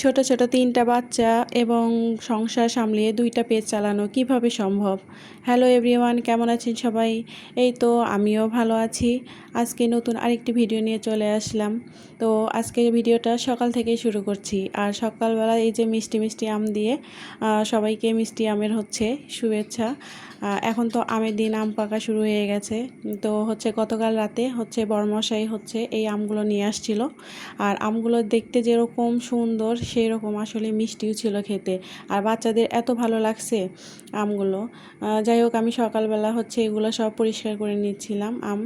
ছোট ছোট তিনটা বাচ্চা এবং সংসার সামলিয়ে দুইটা পেজ চালানো কীভাবে সম্ভব? হ্যালো এভরিওয়ান কেমন আছেন সবাই? এই তো আমিও ভালো আছি। আজকে নতুন আরেকটি ভিডিও নিয়ে চলে আসলাম। তো আজকের ভিডিওটা সকাল থেকেই শুরু করছি। আর সকালবেলা এই যে মিষ্টি মিষ্টি আম দিয়ে সবাইকে মিষ্টি আমের হচ্ছে শুভেচ্ছা। এখন তো আমের দিন, আম পাকা শুরু হয়ে গেছে। তো হচ্ছে গতকাল রাতে হচ্ছে বড়মশাই হচ্ছে এই আমগুলো নিয়ে আসছিল। আর আমগুলো দেখতে যেরকম সুন্দর সেই রকম আসলে মিষ্টিও ছিল খেতে। আর বাচ্চাদের এত ভালো লাগছে আমগুলো। যাই হোক, আমি সকালবেলা হচ্ছে এগুলো সব পরিষ্কার করে নিচ্ছিলাম আম।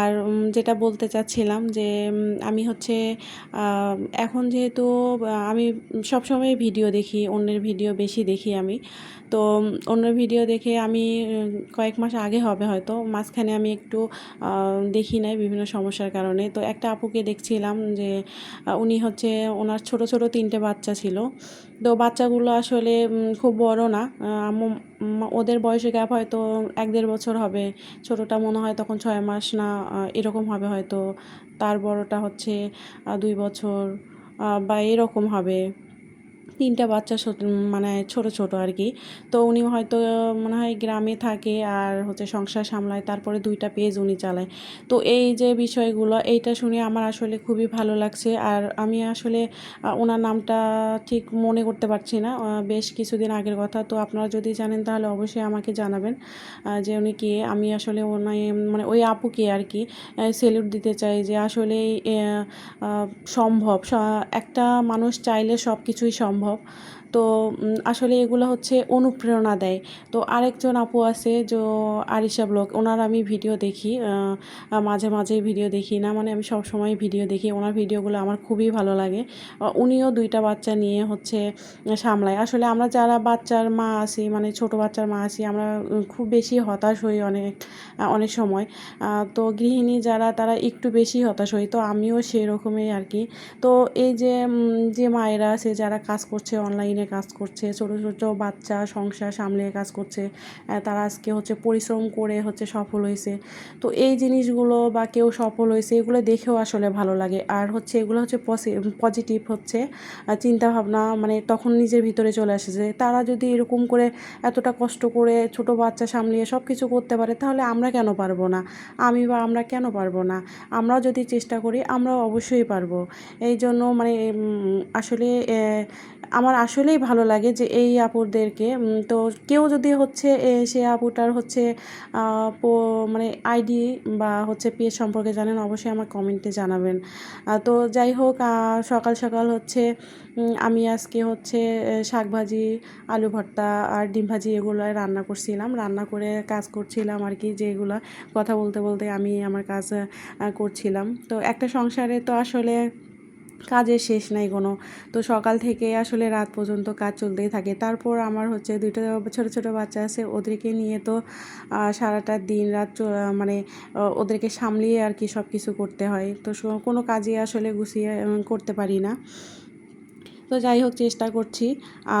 আর যেটা বলতে চাচ্ছিলাম যে আমি হচ্ছে এখন যেহেতু আমি সবসময় ভিডিও দেখি, অন্যের ভিডিও বেশি দেখি আমি। তো অন্যের ভিডিও দেখে আমি উম, কয়েক মাস আগে হবে হয়তো মাঝখানে আমি একটু দেখি নাই বিভিন্ন সমস্যার কারণে। তো একটা আপুকে দেখছিলাম যে উনি হচ্ছে ওনার ছোট ছোট তিনটে বাচ্চা ছিল। তো বাচ্চাগুলো আসলে খুব বড় না। ওদের বয়সে গ্যাপ হয়তো এক দেড় বছর হবে। ছোটটা মনে হয় তখন ছয় মাস না এরকম হবে হয়তো। তার বড়টা হচ্ছে দুই বছর বা এরকম হবে। তিনটা বাচ্চা মানে ছোট ছোট আর কি। তো উনি হয়তো, মনে হয় গ্রামে থাকে আর হচ্ছে সংসার সামলায়, তারপরে দুইটা পেজ উনি চালায়। তো এই যে বিষয়গুলো, এইটা শুনে আমার আসলে খুবই ভালো লাগছে। আর আমি আসলে ওনার নামটা ঠিক মনে করতে পারছি না বেশ কিছুদিন আগের কথা। তো আপনারা যদি জানেন তাহলে অবশ্যই আমাকে জানাবেন যে উনি কে। আমি আসলে ওনাই মানে ওই আপুকে আর কি সেলুট দিতে চাই যে আসলে সম্ভব। একটা মানুষ চাইলে সব কিছুই সম্ভব। সম্ভব। তো আসলে এগুলো হচ্ছে অনুপ্রেরণা দেয়। তো আরেকজন আপু আছে যে, আরিশা ব্লগ, ওনার আমি ভিডিও দেখি মাঝে মাঝে ভিডিও দেখি না মানে আমি সব সময় ভিডিও দেখি, ওনার ভিডিওগুলো আমার খুবই ভালো লাগে। উনিও দুইটা বাচ্চা নিয়ে হচ্ছে সামলায়। আসলে আমরা যারা বাচ্চার মা আছি মানে ছোট বাচ্চার মা আছি, আমরা খুব বেশি হতাশ হই অনেক অনেক সময়। তো গৃহিণী যারা, তারা একটু বেশি হতাশ হই, তো আমিও সেই রকমই আর কি। তো এই যে যে মায়েরা আছে, যারা কাজ করছে অনলাইনে কাজ করছে, ছোটো ছোটো বাচ্চা সংসার সামলিয়ে কাজ করছে তারা আজকে হচ্ছে পরিশ্রম করে হচ্ছে সফল হয়েছে। তো এই জিনিসগুলো বা কেউ সফল হয়েছে, এগুলো দেখেও আসলে ভালো লাগে। আর হচ্ছে এগুলো হচ্ছে পজিটিভ হচ্ছে। চিন্তাভাবনা মানে তখন নিজের ভিতরে চলে আসে যে তারা যদি এরকম করে এতটা কষ্ট করে ছোট বাচ্চা সামলিয়ে সব কিছু করতে পারে, তাহলে আমরা কেন পারব না? আমি বা আমরা কেন পারব না? আমরাও যদি চেষ্টা করি, আমরাও অবশ্যই পারব। এই জন্য মানে আসলে আমার আমার আসলেই ভালো লাগে যে এই আপুদেরকে। তো কেউ যদি হচ্ছে সে আপুটার হচ্ছে মানে আইডি বা হচ্ছে পেজ সম্পর্কে জানেন, অবশ্যই আমার কমেন্টে জানাবেন। তো যাই হোক সকাল সকাল হচ্ছে আমি আজকে হচ্ছে শাক ভাজি আলু ভর্তা আর ডিম ভাজি এগুলো রান্না করছিলাম। রান্না করে কাজ করছিলাম আর কি যেগুলো কথা বলতে বলতে আমি আমার কাজ করছিলাম। তো একটা সংসারে তো আসলে কাজের শেষ নাই কোনো। তো সকাল থেকে আসলে রাত পর্যন্ত কাজ চলতেই থাকে। তারপর আমার হচ্ছে দুইটা ছোটো ছোটো বাচ্চা আছে, ওদেরকে নিয়ে তো সারাটা দিন রাত মানে ওদেরকে সামলিয়ে আর কি সব কিছু করতে হয়। তো কোনো কাজই আসলে গুছিয়ে করতে পারি না। তো যাই হোক, চেষ্টা করছি।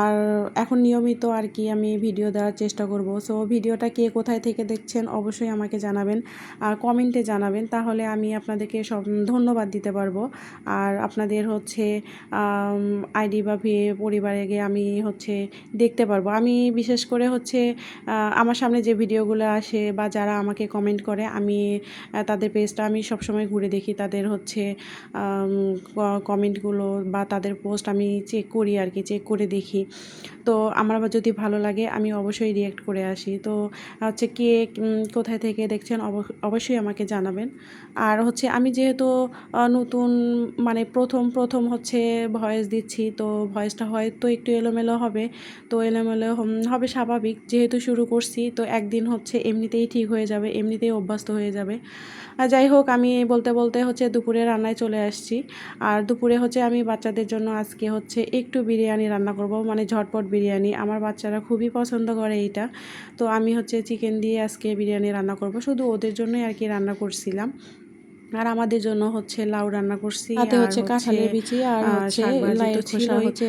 আর এখন নিয়মিত আর কি আমি ভিডিও দেওয়ার চেষ্টা করব। সো ভিডিওটা কে কোথায় থেকে দেখছেন অবশ্যই আমাকে জানাবেন। আর কমেন্টে জানাবেন, তাহলে আমি আপনাদেরকে সব, ধন্যবাদ দিতে পারব। আর আপনাদের হচ্ছে আইডি বা পরিবারে গিয়ে আমি হচ্ছে দেখতে পারব। আমি বিশেষ করে হচ্ছে আমার সামনে যে ভিডিওগুলো আসে বা যারা আমাকে কমেন্ট করে, আমি তাদের পেজটা আমি সবসময় ঘুরে দেখি। তাদের হচ্ছে কমেন্টগুলো বা তাদের পোস্ট আমি চেক করি আর কি চেক করে দেখি। তো আমার আবার যদি ভালো লাগে, আমি অবশ্যই রিয়েক্ট করে আসি। তো হচ্ছে কে কোথায় থেকে দেখছেন, অব- অবশ্যই আমাকে জানাবেন। আর হচ্ছে আমি যেহেতু নতুন মানে প্রথম প্রথম হচ্ছে ভয়েস দিচ্ছি, তো ভয়েসটা হয়তো একটু এলোমেলো হবে। তো এলোমেলো হবে স্বাভাবিক। যেহেতু শুরু করছি, তো একদিন হচ্ছে এমনিতেই ঠিক হয়ে যাবে, এমনিতেই অভ্যস্ত হয়ে যাবে। আর যাই হোক, আমি বলতে বলতে হচ্ছে দুপুরে রান্নায় চলে আসছি। আর দুপুরে হচ্ছে আমি বাচ্চাদের জন্য আজকে হচ্ছে একটু বিরিয়ানি রান্না করব মানে ঝটপট বিরিয়ানি। আমার বাচ্চারা খুবই পছন্দ করে এইটা তো আমি হচ্ছে চিকেন দিয়ে আজকে বিরিয়ানি রান্না করব। শুধু ওদের জন্যই আর কি রান্না করছিলাম। আর আমাদের জন্য হচ্ছে লাউ রান্না করছি তাতে হচ্ছে কাঁঠালের বিচি আর হচ্ছে লাইয়ের খোসা হচ্ছে।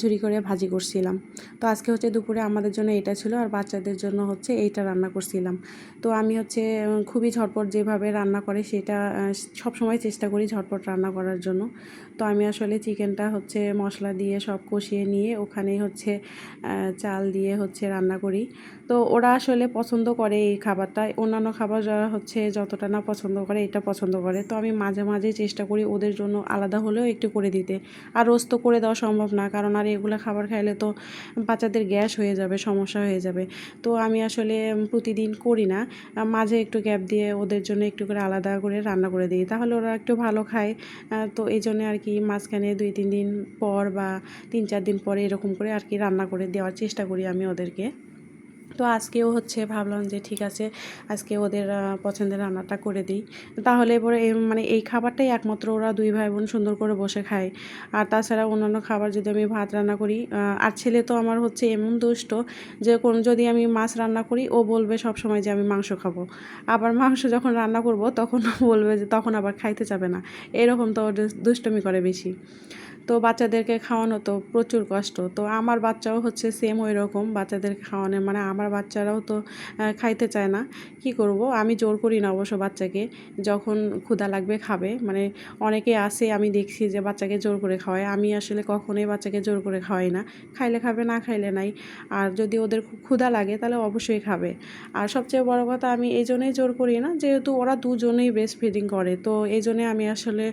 ঝুরি করে ভাজি করছিলাম। তো আজকে হচ্ছে দুপুরে আমাদের জন্য এটা ছিল আর বাচ্চাদের জন্য হচ্ছে এইটা রান্না করছিলাম। তো আমি হচ্ছে খুবই ঝটপট যেভাবে রান্না করে সেটা সব সময় চেষ্টা করি ঝটপট রান্না করার জন্য। তো আমি আসলে চিকেনটা হচ্ছে মশলা দিয়ে সব কষিয়ে নিয়ে ওখানেই হচ্ছে চাল দিয়ে হচ্ছে রান্না করি। তো ওরা আসলে পছন্দ করে এই খাবারটা। অন্যান্য খাবার হচ্ছে যতটা না পছন্দ করে এটা পছন্দ করে। তো আমি মাঝে মাঝে চেষ্টা করি ওদের জন্য আলাদা হলেও একটু করে দিতে। আর রোজ তো করে দেওয়া সম্ভব না, কারণ আর এগুলো খাবার খাইলে তো বাচ্চাদের গ্যাস হয়ে যাবে, সমস্যা হয়ে যাবে। তো আমি আসলে প্রতিদিন করি না, মাঝে একটু গ্যাপ দিয়ে ওদের জন্য একটু করে আলাদা করে রান্না করে দিই। তাহলে ওরা একটু ভালো খায়। তো এই জন্য আর কি মাঝখানে দুই, তিন দিন পর বা তিন, চার দিন পরে এরকম করে আর কি রান্না করে দেওয়ার চেষ্টা করি আমি ওদেরকে। তো আজকেও হচ্ছে ভাবলাম যে ঠিক আছে, আজকে ওদের পছন্দের রান্নাটা করে দিই। তাহলে এই- মানে এই খাবারটাই একমাত্র ওরা দুই ভাই বোন সুন্দর করে বসে খায়। আর তাছাড়া অন্যান্য খাবার যদি আমি ভাত রান্না করি আর ছেলে তো আমার হচ্ছে এমন দুষ্ট যে কোন যদি আমি মাছ রান্না করি, ও বলবে সব সময় যে আমি মাংস খাব। আবার মাংস যখন রান্না করব, তখন বলবে যে তখন আবার খাইতে যাবে না। এরকম তো দুষ্টুমি করে বেশি। তো বাচ্চাদেরকে খাওয়ানো তো প্রচুর কষ্ট। তো আমার বাচ্চাও হচ্ছে সেম ওই রকম বাচ্চাদেরকে খাওয়ানো। মানে আমার বাচ্চারাও তো খাইতে চায় না। কি করব? আমি জোর করি না অবশ্য বাচ্চাকে। যখন ক্ষুধা লাগবে খাবে। মানে অনেকে আসে আমি দেখছি যে বাচ্চাকে জোর করে খাওয়ায়। আমি আসলে কখনোই বাচ্চাকে জোর করে খাওয়াই না। খাইলে খাবে, না খাইলে নাই। আর যদি ওদের ক্ষুধা লাগে, তাহলে অবশ্যই খাবে। আর সবচেয়ে বড় কথা, আমি এই জন্যই জোর করি না, যেহেতু ওরা দুজনেই ব্রেস্ট ফিডিং করে। তো এই জন্যে আমি আসলে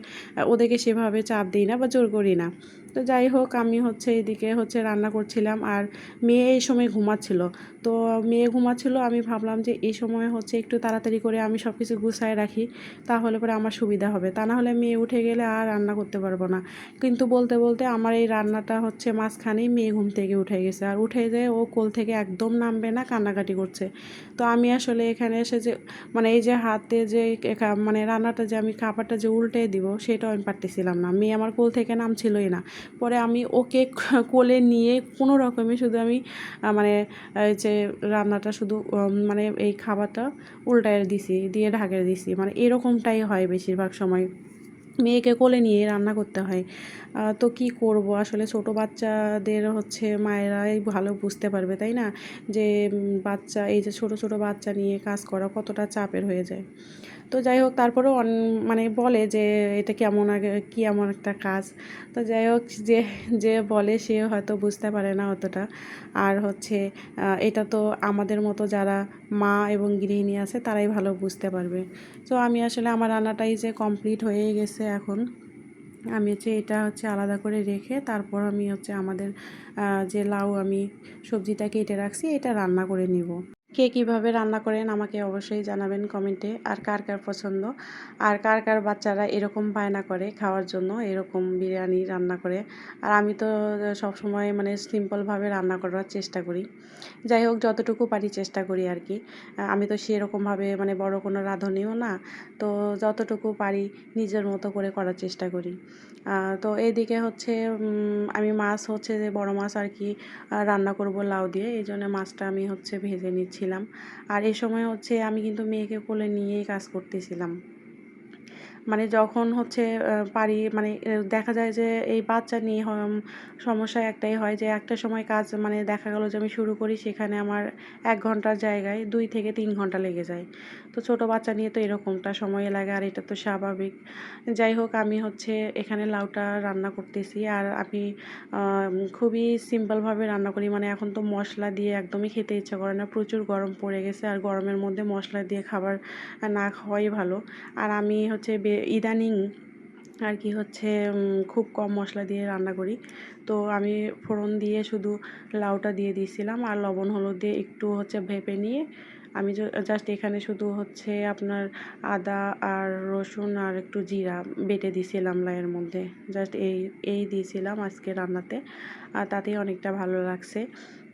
ওদেরকে সেভাবে চাপ দিই না বা জোর করি না। время তো যাই হোক, আমি হচ্ছে এদিকে হচ্ছে রান্না করছিলাম আর মেয়ে এই সময় ঘুমাচ্ছিল। তো মেয়ে ঘুমাচ্ছিল, আমি ভাবলাম যে এই সময় হচ্ছে একটু তাড়াতাড়ি করে আমি সব কিছু গুছায় রাখি, তাহলে পরে আমার সুবিধা হবে। তা না হলে মেয়ে উঠে গেলে আর রান্না করতে পারব না। কিন্তু বলতে বলতে আমার এই রান্নাটা হচ্ছে মাঝখানেই মেয়ে ঘুম থেকে উঠে গেছে। আর উঠে যেয়ে ও কোল থেকে একদম নামবে না, কান্নাকাটি করছে। তো আমি আসলে এখানে এসে যে মানে এই যে হাতে যে মানে রান্নাটা যে আমি খাবারটা যে উল্টে দিব, সেটাও আমি পারতেছিলাম না। মেয়ে আমার কোল থেকে নামছিলই না। পরে আমি ওকে কোলে নিয়ে কোনো রকমে শুধু আমি মানে যে রান্নাটা শুধু মানে এই খাবারটা উল্টায় দিছি, দিয়ে ঢাকে দিছি। মানে এরকমটাই হয় বেশিরভাগ সময়। মেয়েকে কোলে নিয়ে রান্না করতে হয়। তো কি করব? আসলে ছোট বাচ্চাদের হচ্ছে মায়েরাই ভালো বুঝতে পারবে, তাই না? যে বাচ্চা, এই যে ছোট ছোট বাচ্চা নিয়ে কাজ করা কতটা চাপের হয়ে যায়। তো যাই হোক, তারপরেও অন- মানে বলে যে এটা কেমন আগে, কি এমন একটা কাজ। তো যাই হোক, যে যে বলে সে হয়তো বুঝতে পারে না অতটা। আর হচ্ছে এটা তো আমাদের মতো যারা মা এবং গৃহিণী আছে, তারাই ভালো বুঝতে পারবে। তো আমি আসলে, আমার রান্নাটাই যে কমপ্লিট হয়ে গেছে এখন। আমি হচ্ছে, এটা হচ্ছে আলাদা করে রেখে, তারপর আমি হচ্ছে আমাদের যে লাউ আমি সবজিটা কেটে রাখছি, এটা রান্না করে নিব। কে কীভাবে রান্না করেন আমাকে অবশ্যই জানাবেন কমেন্টে, আর কার কার পছন্দ। আর কার কার বাচ্চারা এরকম বায়না করে খাওয়ার জন্য এরকম বিরিয়ানি রান্না করে। আর আমি তো সব সময় মানে সিম্পলভাবে রান্না করার চেষ্টা করি। যাই হোক, যতটুকু পারি চেষ্টা করি আর কি। আমি তো সেরকমভাবে মানে বড় কোনো রাঁধুনিও না, তো যতটুকু পারি নিজের মতো করে করার চেষ্টা করি। তো এইদিকে হচ্ছে আমি মাছ হচ্ছে যে বড় মাছ আর কি রান্না করব লাউ দিয়ে, এই জন্য মাছটা আমি হচ্ছে ভেজে নিচ্ছিলাম আর এ সময় হচ্ছে আমি কিন্তু মেয়েকে কোলে নিয়েই কাজ করতেছিলাম। মানে যখন হচ্ছে পারি মানে দেখা যায় যে এই বাচ্চা নিয়ে সমস্যা একটাই হয় যে একটা সময় কাজ মানে দেখা গেলো যে আমি শুরু করি সেখানে আমার এক ঘণ্টার জায়গায় দুই থেকে তিন ঘণ্টা লেগে যায়। তো ছোট বাচ্চা নিয়ে তো এরকমটা সময় লাগে আর এটা তো স্বাভাবিক। যাই হোক, আমি হচ্ছে এখানে লাউটা রান্না করতেছি আর আমি খুবই সিম্পলভাবে রান্না করি। মানে এখন তো মশলা দিয়ে একদমই খেতে ইচ্ছা করে না। প্রচুর গরম পড়ে গেছে আর গরমের মধ্যে মশলা দিয়ে খাবার না খাওয়াই ভালো। আর আমি হচ্ছে ইদানিং আর কি হচ্ছে খুব কম মশলা দিয়ে রান্না করি। তো আমি ফোড়ন দিয়ে শুধু লাউটা দিয়ে দিয়েছিলাম আর লবণ, হলুদ দিয়ে একটু হচ্ছে ভেপে নিয়ে আমি জাস্ট এখানে শুধু হচ্ছে আপনার আদা আর রসুন আর একটু জিরা বেটে দিয়েছিলাম লাইয়ের মধ্যে। জাস্ট এই এই দিয়েছিলাম আজকে রান্নাতে। আর তাতেই অনেকটা ভালো লাগছে।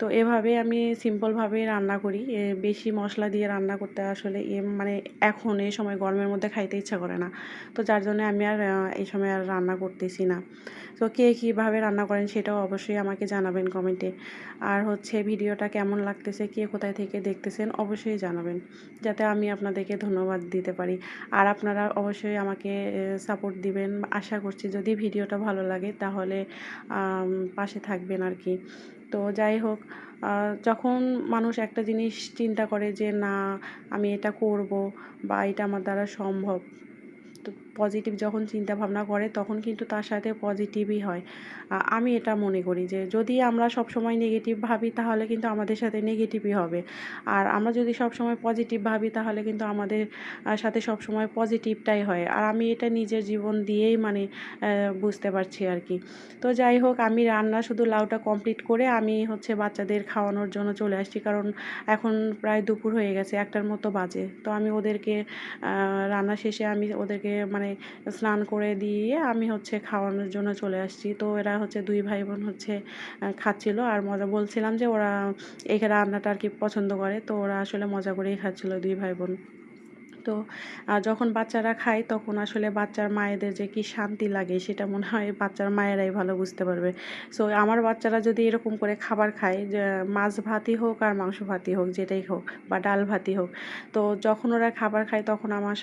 তো এভাবে আমি সিম্পলভাবেই রান্না করি। বেশি মশলা দিয়ে রান্না করতে আসলে এ মানে এখন এই সময় গরমের মধ্যে খাইতে ইচ্ছা করে না। তো যার জন্য আমি আর এই সময় আর রান্না করতেছি না। তো কে কীভাবে রান্না করেন সেটাও অবশ্যই আমাকে জানাবেন কমেন্টে। আর হচ্ছে ভিডিওটা কেমন লাগতেছে, কে কোথায় থেকে দেখতেছেন অবশ্যই জানাবেন। যাতে আমি আপনাদেরকে ধন্যবাদ দিতে পারি। আর আপনারা অবশ্যই আমাকে সাপোর্ট দিবেন। আশা করছি যদি ভিডিওটা ভালো লাগে তাহলে পাশে থাকবেন আর কি। তো যাই হোক যখন মানুষ একটা জিনিস চিন্তা করে যে না, আমি এটা করব বা এটা আমার দ্বারা সম্ভব, তো পজিটিভ যখন চিন্তা ভাবনা করে, তখন কিন্তু তার সাথে পজিটিভই হয়। আমি এটা মনে করি যে, যদি আমরা সব সময় নেগেটিভ ভাবি, তাহলে কিন্তু আমাদের সাথে নেগেটিভই হবে। আর আমরা যদি সব সময় পজিটিভ ভাবি, তাহলে কিন্তু আমাদের সাথে সব সময় পজিটিভটাই হয়। আর আমি এটা নিজের জীবন দিয়েই মানে বুঝতে পারছি আর কি। তো যাই হোক, আমি রান্না শুধু লাউটা কমপ্লিট করে আমি হচ্ছে বাচ্চাদের খাওয়ানোর জন্য চলে আসছি। কারণ এখন প্রায় দুপুর হয়ে গেছে, একটার মতো বাজে। তো আমি ওদেরকে রান্না শেষে আমি ওদেরকে মানে স্নান করে দিয়ে আমি হচ্ছে খাওয়ানোর জন্য চলে আসছি। তো এরা হচ্ছে দুই ভাই বোন হচ্ছে খাচ্ছিল আর মজা বলছিলাম যে ওরা এই রান্নাটা আর কি পছন্দ করে। তো ওরা আসলে মজা করেই খাচ্ছিল দুই ভাই বোন তো যখন বাচ্চারা খায় তখন আসলে বাচ্চার মায়েদের যে কি শান্তি লাগে সেটা মনে হয় বাচ্চার মায়েরাই ভালো বুঝতে পারবে। সো আমার বাচ্চারা যদি এরকম করে খাবার খায় মাছ ভাতই হোক আর মাংস ভাতই হোক, যেটাই হোক বা ডাল ভাতই হোক, তো যখন ওরা খাবার খায় তখন আমার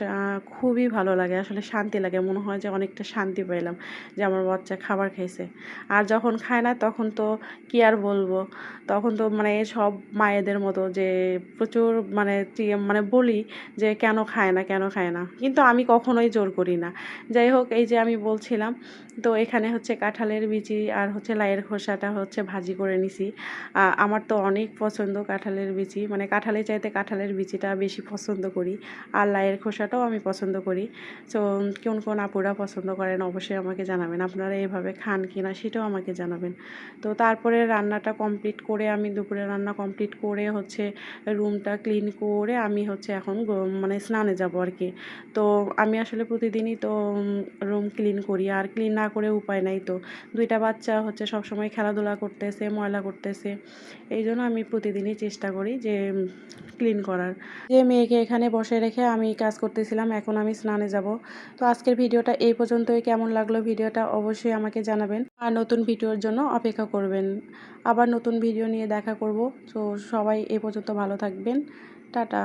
খুবই ভালো লাগে, আসলে শান্তি লাগে, মনে হয় যে অনেকটা শান্তি পেলাম যে আমার বাচ্চা খাবার খাইছে। আর যখন খায় না তখন তো কি আর বলব, তখন তো মানে সব মায়েদের মতো যে প্রচুর মানে মানে বলি যে কেন খায় না, কেন খায় না? কিন্তু আমি কখনোই জোর করি না। যাই হোক, এই যে আমি বলছিলাম তো এখানে হচ্ছে কাঁঠালের বিচি আর হচ্ছে লাইয়ের খোসাটা হচ্ছে ভাজি করে নিছি। আমার তো অনেক পছন্দ কাঁঠালের বিচি। মানে কাঁঠালের চাইতে কাঁঠালের বিচিটা বেশি পছন্দ করি আর লাইয়ের খোসাটাও আমি পছন্দ করি। তো কোন কোন আপুরা পছন্দ করেন অবশ্যই আমাকে জানাবেন। আপনারা এভাবে খান কি না সেটাও আমাকে জানাবেন। তো তারপরে রান্নাটা কমপ্লিট করে আমি দুপুরে রান্না কমপ্লিট করে হচ্ছে রুমটা ক্লিন করে আমি হচ্ছে এখন মানে স্নানে যাব আর কি। তো আমি আসলে প্রতিদিনই তো রুম ক্লিন করি। আর ক্লিন না করে উপায় নাই তো। দুইটা বাচ্চা হচ্ছে সব সময় খেলাধুলা করতেছে, ময়লা করতেছে। এই জন্য আমি প্রতিদিনই চেষ্টা করি যে ক্লিন করার। যে মেয়েকে এখানে বসে রেখে আমি কাজ করতেছিলাম, এখন আমি স্নানে যাব। তো আজকের ভিডিওটা এই পর্যন্তই। কেমন লাগল ভিডিওটা অবশ্যই আমাকে জানাবেন। আর নতুন ভিডিওর জন্য অপেক্ষা করবেন। আবার নতুন ভিডিও নিয়ে দেখা করব। তো সবাই এ পর্যন্ত ভালো থাকবেন। টাটা।